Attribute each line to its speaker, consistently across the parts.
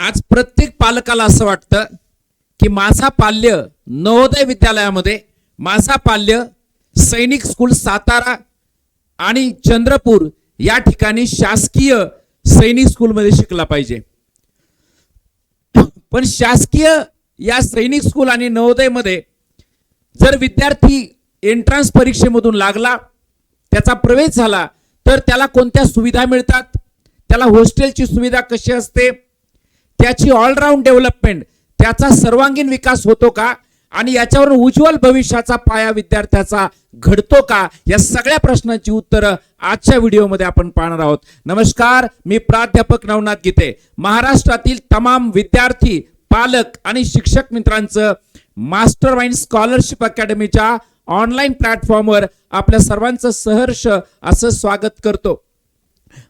Speaker 1: आज प्रत्येक पालकाला असं वाटतं की माझा पाल्य नवोदय विद्यालयामध्ये माझा पाल्य सैनिक स्कूल सातारा आणि चंद्रपूर या ठिकाणी शासकीय सैनिक स्कूलमध्ये शिकला पाहिजे. पण शासकीय या सैनिक स्कूल आणि नवोदयमध्ये जर विद्यार्थी एंट्रन्स परीक्षेमधून लागला त्याचा प्रवेश झाला तर त्याला कोणत्या सुविधा मिळतात? त्याला हॉस्टेलची सुविधा कशी असते? त्याची ऑलराऊंड डेव्हलपमेंट त्याचा सर्वांगीण विकास होतो का? आणि याच्यावर उज्ज्वल भविष्याचा पाया विद्यार्थ्याचा घडतो का? या सगळ्या प्रश्नांची उत्तरं आजच्या व्हिडिओमध्ये आपण पाहणार आहोत. नमस्कार मी प्राध्यापक नवनाथ गीते. महाराष्ट्रातील तमाम विद्यार्थी पालक आणि शिक्षक मित्रांचं मास्टर माइंड स्कॉलरशिप अकॅडमीच्या ऑनलाईन प्लॅटफॉर्मवर आपल्या सर्वांचं सहर्ष असं स्वागत करतो.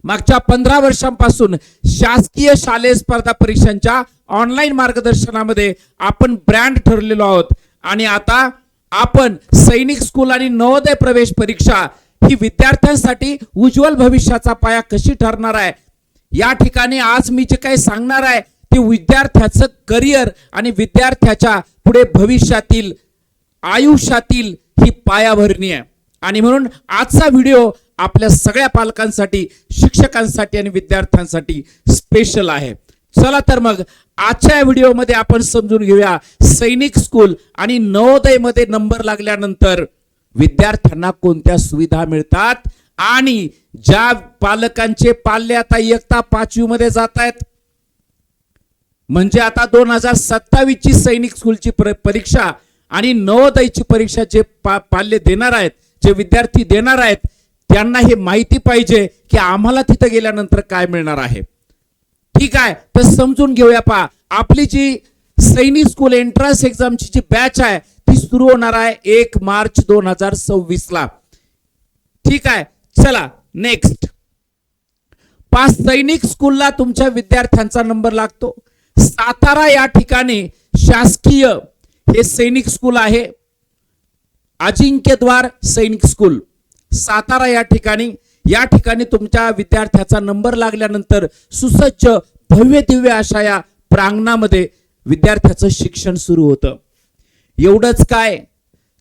Speaker 1: मागच्या पंधरा वर्षांपासून शासकीय शालेय स्पर्धा परीक्षांच्या ऑनलाईन मार्गदर्शनामध्ये आपण ब्रँड ठरलेलो आहोत. आणि आता आपण सैनिक स्कूल आणि नवोदय प्रवेश परीक्षा ही विद्यार्थ्यांसाठी उज्ज्वल भविष्याचा पाया कशी ठरणार आहे? या ठिकाणी आज मी जे काही सांगणार आहे ते विद्यार्थ्याचं करिअर आणि विद्यार्थ्याच्या पुढे भविष्यातील आयुष्यातील ही पायाभरणी आहे. आणि म्हणून आजचा व्हिडिओ आपल्या सगळ्या पालकांसाठी शिक्षकांसाठी आणि विद्यार्थ्यांसाठी स्पेशल आहे. चला तर मग आजच्या व्हिडिओमध्ये आपण समजून घेऊया. सैनिक स्कूल आणि नवोदयमध्ये नंबर लागल्यानंतर विद्यार्थ्यांना कोणत्या सुविधा मिळतात? आणि ज्या पालकांचे पाल्य आता इयत्ता पाचवी मध्ये जात आहेत म्हणजे आता दोन हजार सत्तावीस ची सैनिक स्कूलची पर- परीक्षा आणि नवोदयची परीक्षा जे पा पाल्य देणार आहेत जे विद्यार्थी देणार आहेत त्यांना हे माहिती पाहिजे की आम्हाला तिथं गेल्यानंतर काय मिळणार आहे. ठीक आहे तर समजून घेऊया पा आपली जी सैनिक स्कूल एंट्रन्स एक्झामची जी बॅच आहे ती सुरू होणार आहे एक मार्च दोन हजार सव्वीस ला ठीक आहे चला नेक्स्ट पाच सैनिक स्कूलला तुमच्या विद्यार्थ्यांचा नंबर लागतो. सातारा या ठिकाणी शासकीय हे सैनिक स्कूल आहे. अजिंक्यद्वार सैनिक स्कूल सातारा या ठिकाणी या ठिकाणी तुमच्या विद्यार्थ्याचा नंबर लागल्यानंतर सुसज्ज भव्य दिव्य अशा या प्रांगणामध्ये विद्यार्थ्याचं शिक्षण सुरू होतं. एवढंच काय?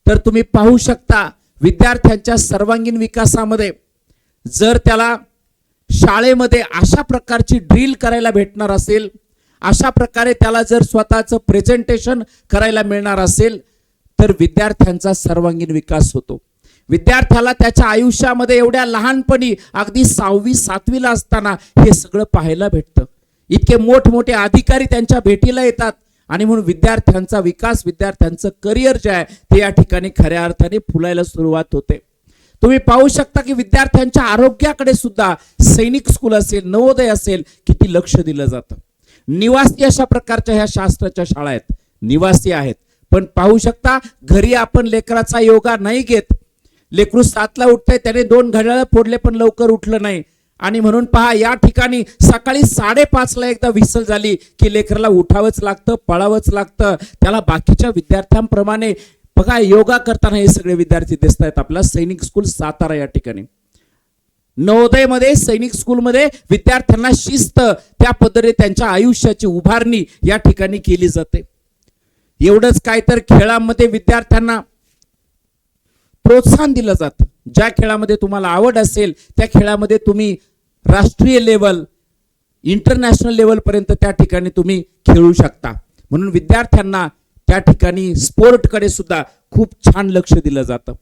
Speaker 1: तर तुम्ही पाहू शकता विद्यार्थ्यांच्या सर्वांगीण विकासामध्ये जर त्याला शाळेमध्ये अशा प्रकारची ड्रिल करायला भेटणार असेल अशा प्रकारे त्याला जर स्वतःचं प्रेझेंटेशन करायला मिळणार असेल तर विद्यार्थ्यांचा सर्वांगीण विकास होतो. विद्यार्थ्याला त्याच्या आयुष्यामध्ये एवढ्या लहानपणी अगदी सहावी सातवीला असताना हे सगळं पाहायला भेटतं. इतके मोठमोठे अधिकारी त्यांच्या भेटीला येतात आणि म्हणून विद्यार्थ्यांचा विकास विद्यार्थ्यांचं करिअर जे आहे ते या ठिकाणी खऱ्या अर्थाने फुलायला सुरुवात होते. तुम्ही पाहू शकता की विद्यार्थ्यांच्या आरोग्याकडे सुद्धा सैनिक स्कूल असेल नवोदय असेल किती लक्ष दिलं जातं. निवासी अशा प्रकारच्या ह्या शास्त्राच्या शाळा आहेत. निवासी आहेत. पण पाहू शकता घरी आपण लेकराचा योगा नाही घेत लेकरू सातला उठतंय त्याने दोन घड्याळ फोडले पण लवकर उठलं नाही. आणि म्हणून पहा या ठिकाणी सकाळी साडेपाचला एकदा विसल झाली की लेकराला उठावंच लागतं पळावंच लागतं. त्याला बाकीच्या विद्यार्थ्यांप्रमाणे बघा योगा करताना हे सगळे विद्यार्थी दिसत आहेत. आपला सैनिक स्कूल सातारा या ठिकाणी. नवोदयमध्ये सैनिक स्कूलमध्ये विद्यार्थ्यांना शिस्त त्या पद्धतीने त्यांच्या आयुष्याची उभारणी या ठिकाणी केली जाते. एवढंच काय तर खेळामध्ये विद्यार्थ्यांना प्रोत्साहन दिलं जातं. ज्या खेळामध्ये तुम्हाला आवड असेल त्या खेळामध्ये तुम्ही राष्ट्रीय लेवल इंटरनॅशनल लेवलपर्यंत त्या ठिकाणी तुम्ही खेळू शकता. म्हणून विद्यार्थ्यांना त्या ठिकाणी स्पोर्टकडे सुद्धा खूप छान लक्ष दिलं जातं.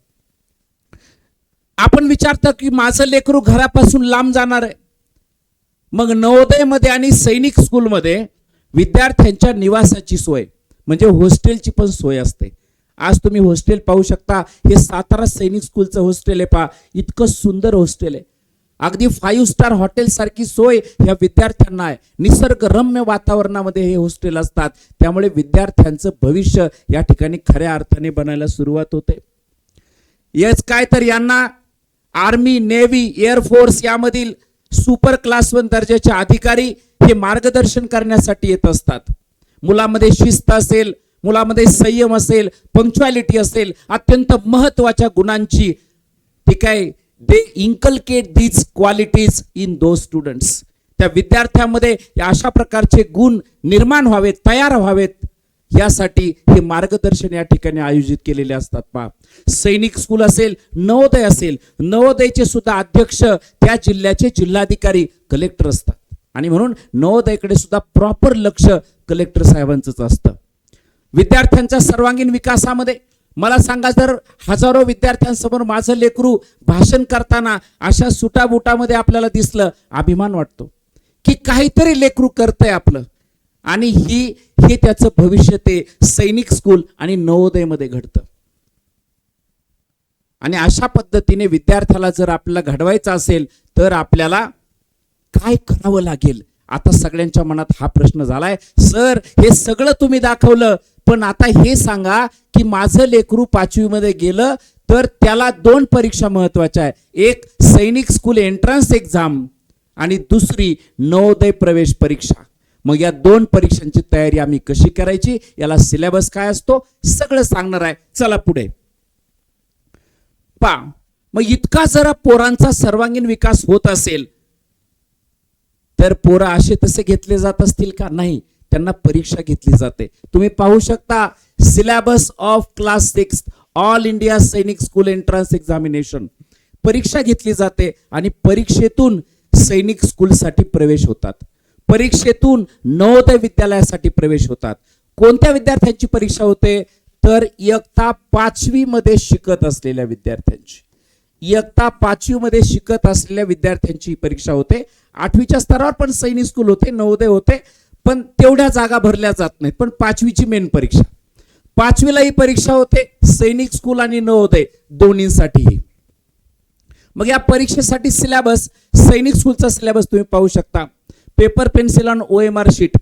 Speaker 1: आपण विचारतो की माझं लेकरू घरापासून लांब जाणार आहे. मग नवोदयमध्ये आणि सैनिक स्कूलमध्ये विद्यार्थ्यांच्या निवासाची सोय म्हणजे हॉस्टेलची पण सोय असते. आज तुम्ही हॉस्टेल पाहू शकता हे सातारा सैनिक स्कूलचं हॉस्टेल आहे पहा. इतकं सुंदर हॉस्टेल आहे. अगदी फाईव्ह स्टार हॉटेल सारखी सोय ह्या विद्यार्थ्यांना आहे. निसर्गरम्य वातावरणामध्ये हे हॉस्टेल असतात. त्यामुळे विद्यार्थ्यांचं भविष्य या ठिकाणी खऱ्या अर्थाने बनायला सुरुवात होते. याच काय तर यांना आर्मी नेव्ही एअरफोर्स यामधील सुपर क्लास वन दर्जाचे अधिकारी हे मार्गदर्शन करण्यासाठी येत असतात. मुलामध्ये शिस्त असेल मुलामध्ये संयम असेल पंक्च्युअलिटी असेल अत्यंत महत्त्वाच्या गुणांची ठीक आहे. They inculcate these qualities in the students त्या विद्यार्थ्यामध्ये अशा प्रकारचे गुण निर्माण व्हावेत तयार व्हावेत. यासाठी हे मार्गदर्शन या ठिकाणी आयोजित केलेले असतात पहा. सैनिक स्कूल असेल नवोदय असेल नवोदयचे सुद्धा अध्यक्ष त्या जिल्ह्याचे जिल्हाधिकारी कलेक्टर असतात. आणि म्हणून नवोदयकडे सुद्धा प्रॉपर लक्ष कलेक्टर साहेबांचंच असतं. विद्यार्थ्यांच्या सर्वांगीण विकासामध्ये. मला सांगा जर हजारो विद्यार्थ्यांसमोर माझं लेकरू भाषण करताना अशा सुटाबुटामध्ये आपल्याला दिसलं अभिमान वाटतो. की काहीतरी लेकरू करतंय आपलं. आणि ही हे त्याचं भविष्य ते सैनिक स्कूल आणि नवोदयमध्ये घडतं. आणि अशा पद्धतीने विद्यार्थ्याला जर आपल्याला घडवायचं असेल तर आपल्याला काय करावं लागेल? आता सगळ्यांच्या मनात हा प्रश्न झालाय. सर हे सगळं तुम्ही दाखवलं. पण आता हे सांगा की माझं लेकरू पाचवीमध्ये गेलं तर त्याला दोन परीक्षा महत्त्वाच्या आहे एक सैनिक स्कूल एंट्रन्स एक्झाम आणि दुसरी नवोदय प्रवेश परीक्षा. मग या दोन परीक्षांची तयारी आम्ही कशी करायची? याला सिलेबस काय असतो? सगळं सांगणार आहे. चला पुढे. पा मग इतका जरा पोरांचा सर्वांगीण विकास होत असेल तर पोरं असे तसे घेतले जात असतील का? नाही. त्यांना परीक्षा घेतली जाते. तुम्ही पाहू शकता syllabus of class six all India Sainik school entrance examination परीक्षा घेतली जाते आणि परीक्षेतून सैनिक स्कूलसाठी प्रवेश होतात. परीक्षेतून नवोदय विद्यालयासाठी प्रवेश होतात. कोणत्या विद्यार्थ्यांची परीक्षा होते? तर इयत्ता पाचवी मध्ये शिकत असलेल्या विद्यार्थ्यांची. इयत्ता पाचवी मध्ये शिकत असलेल्या विद्यार्थ्यांची परीक्षा होते. आठवीच्या स्तरावर पण सैनिक स्कूल होते नवोदय होते. पण तेवढ्या जागा भरल्या जात नाहीत. पण पाचवीची मेन परीक्षा. पाचवीला ही परीक्षा होते सैनिक स्कूल आणि नवोदय दोन्हीसाठीही. मग या परीक्षेसाठी सिलेबस सैनिक स्कूलचा सिलेबस तुम्ही पाहू शकता. Paper pencil on O M R sheet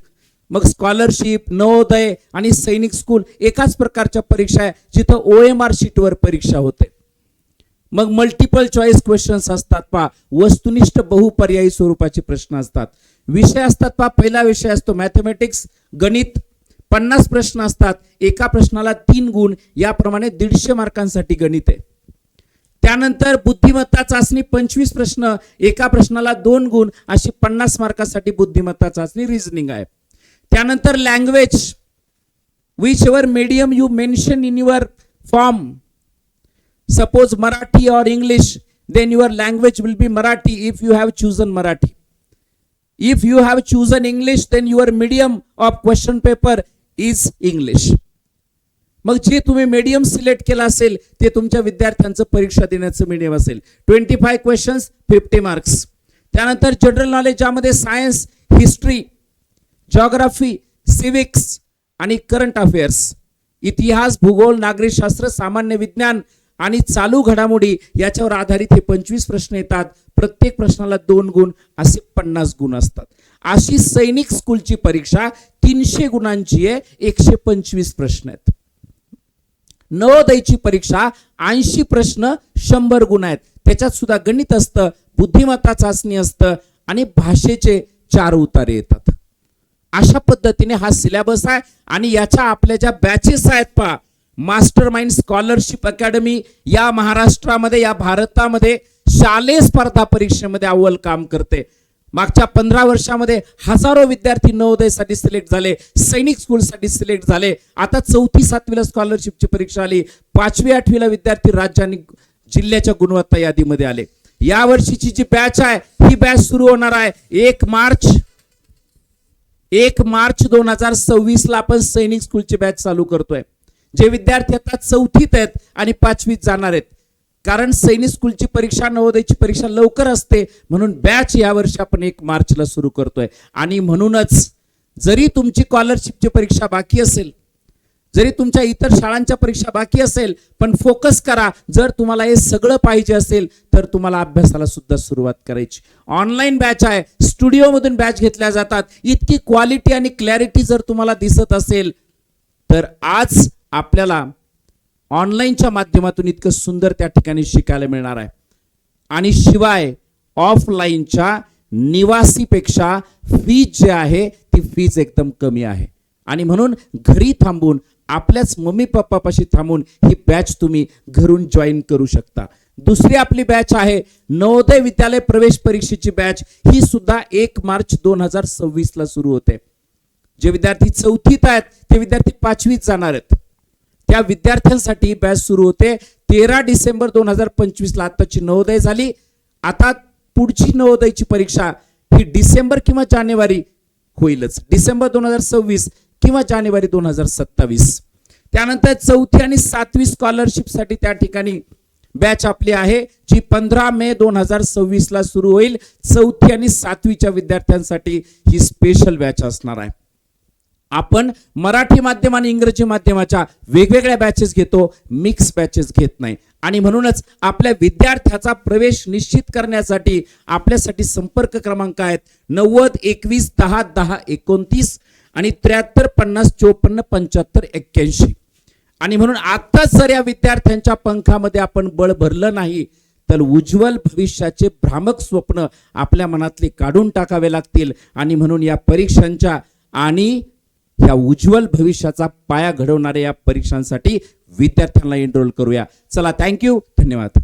Speaker 1: मग स्कॉलरशिप नवोदय आणि सैनिक स्कूल एकाच प्रकारच्या परीक्षा आहे जिथं ओ एम आर शीटवर परीक्षा होते. मग मल्टिपल चॉईस क्वेश्चन्स असतात पा वस्तुनिष्ठ बहुपर्यायी स्वरूपाचे प्रश्न असतात. विषय असतात पहा पहिला विषय असतो मॅथमॅटिक्स गणित. पन्नास प्रश्न असतात. एका प्रश्नाला तीन गुण याप्रमाणे दीडशे मार्कांसाठी गणित आहे. त्यानंतर बुद्धिमत्ता चाचणी पंचवीस प्रश्न. एका प्रश्नाला दोन गुण अशी पन्नास मार्कासाठी बुद्धिमत्ता चाचणी रिझनिंग आहे. त्यानंतर language whichever medium you mention in your form suppose Marathi or English then your language will be Marathi if you have chosen Marathi If you have chosen English, then your medium of question paper is English. मग जे तुम्ही medium select केला असेल ते तुमच्या विद्यार्थ्यांचं परीक्षा देण्याचं मीडियम असेल. Twenty five questions fifty marks त्यानंतर जनरल नॉलेज ज्यामध्ये सायन्स हिस्ट्री जॉग्राफी सिविक्स आणि करंट अफेअर्स इतिहास भूगोल नागरिकशास्त्र सामान्य विज्ञान आणि चालू घडामोडी याच्यावर आधारित हे पंचवीस प्रश्न येतात. प्रत्येक प्रश्नाला दोन गुण असे पन्नास गुण असतात. अशी सैनिक स्कूलची परीक्षा तीनशे गुणांची आहे एकशे पंचवीस प्रश्न आहेत. नवोदयची परीक्षा ऐंशी प्रश्न शंभर गुण आहेत. त्याच्यात सुद्धा गणित असतं बुद्धिमत्ता चाचणी असतं आणि भाषेचे चार उतारे येतात. अशा पद्धतीने हा सिलेबस आहे आणि याच्या आपल्या ज्या बॅचेस आहेत पहा मास्टर माइंड स्कॉलरशिप अकॅडमी या महाराष्ट्रामध्ये या भारतामध्ये शालेय स्पर्धा परीक्षेमध्ये अव्वल काम करते. मागच्या पंधरा वर्षामध्ये हजारो विद्यार्थी नवोदयसाठी सिलेक्ट झाले सैनिक स्कूलसाठी सिलेक्ट झाले. आता चौथी सातवीला स्कॉलरशिपची परीक्षा आली. पाचवी आठवीला विद्यार्थी राज्य आणि जिल्ह्याच्या गुणवत्ता यादीमध्ये आले. या वर्षीची जी बॅच आहे ही बॅच सुरू होणार आहे. एक मार्च एक मार्च दोन हजार सव्वीस ला आपण सैनिक स्कूलची बॅच चालू करतोय. जे विद्यार्थी आता चौथीत आहेत आणि पाचवीत जाणार आहेत. कारण सैनिक स्कूलची परीक्षा नवोदयची परीक्षा लवकर असते म्हणून बॅच यावर्षी आपण एक मार्चला सुरू करतोय. आणि म्हणूनच जरी तुमची स्कॉलरशिपची परीक्षा बाकी असेल जरी तुमच्या इतर शाळांच्या परीक्षा बाकी असेल पण फोकस करा. जर तुम्हाला हे सगळं पाहिजे असेल तर तुम्हाला अभ्यासाला सुद्धा सुरुवात करायची. ऑनलाईन बॅच आहे. स्टुडिओमधून बॅच घेतल्या जातात. इतकी क्वालिटी आणि क्लॅरिटी जर तुम्हाला दिसत असेल तर आज आपल्याला ऑनलाईनच्या माध्यमातून इतकं सुंदर त्या ठिकाणी शिकायला मिळणार आहे. आणि शिवाय ऑफलाईनच्या निवासीपेक्षा फीज जे आहे ती फीज एकदम कमी आहे. आणि म्हणून घरी थांबून आपल्याच मम्मी पप्पापाशी थांबून ही बॅच तुम्ही घरून जॉईन करू शकता. दुसरी आपली बॅच आहे नवोदय विद्यालय प्रवेश परीक्षेची बॅच. ही सुद्धा एक मार्च दोन हजार सव्वीसला सुरू होते. जे विद्यार्थी चौथीत आहेत ते विद्यार्थी पाचवीत जाणार आहेत. त्या विद्यार्थ्यांसाठी बॅच सुरू होते. तेरा डिसेंबर दोन हजार पंचवीसला आत्ताची आताची नवोदय झाली. आता पुढची नवोदयची परीक्षा ही डिसेंबर किंवा जानेवारी होईलच. डिसेंबर दोन हजार सव्वीस किंवा जानेवारी दोन हजार सत्तावीस. त्यानंतर चौथी आणि सातवी स्कॉलरशिपसाठी त्या ठिकाणी बॅच आपली आहे जी पंधरा मे दोन हजार सव्वीसला सुरू होईल. चौथी आणि सातवीच्या विद्यार्थ्यांसाठी ही स्पेशल बॅच असणार आहे. आपण मराठी माध्यम आणि इंग्रजी माध्यमाच्या वेगवेगळ्या बॅचेस घेतो मिक्स बॅचेस घेत नाही. आणि म्हणूनच आपल्या विद्यार्थ्याचा प्रवेश निश्चित करण्यासाठी आपल्यासाठी संपर्क क्रमांक आहेत नव्वद एकवीस दहा दहा एकोणतीस आणि त्र्याहत्तर पन्नास चोपन्न पंच्याहत्तर एक्क्याऐंशी. आणि म्हणून आत्ताच जर या विद्यार्थ्यांच्या पंखामध्ये आपण बळ भरलं नाही तर उज्ज्वल भविष्याचे भ्रामक स्वप्न आपल्या मनातले काढून टाकावे लागतील. आणि म्हणून या परीक्षांच्या आणि ह्या उज्ज्वल भविष्याचा पाया घडवणाऱ्या या परीक्षांसाठी विद्यार्थ्यांना एनरोल करूया. चला थँक्यू धन्यवाद.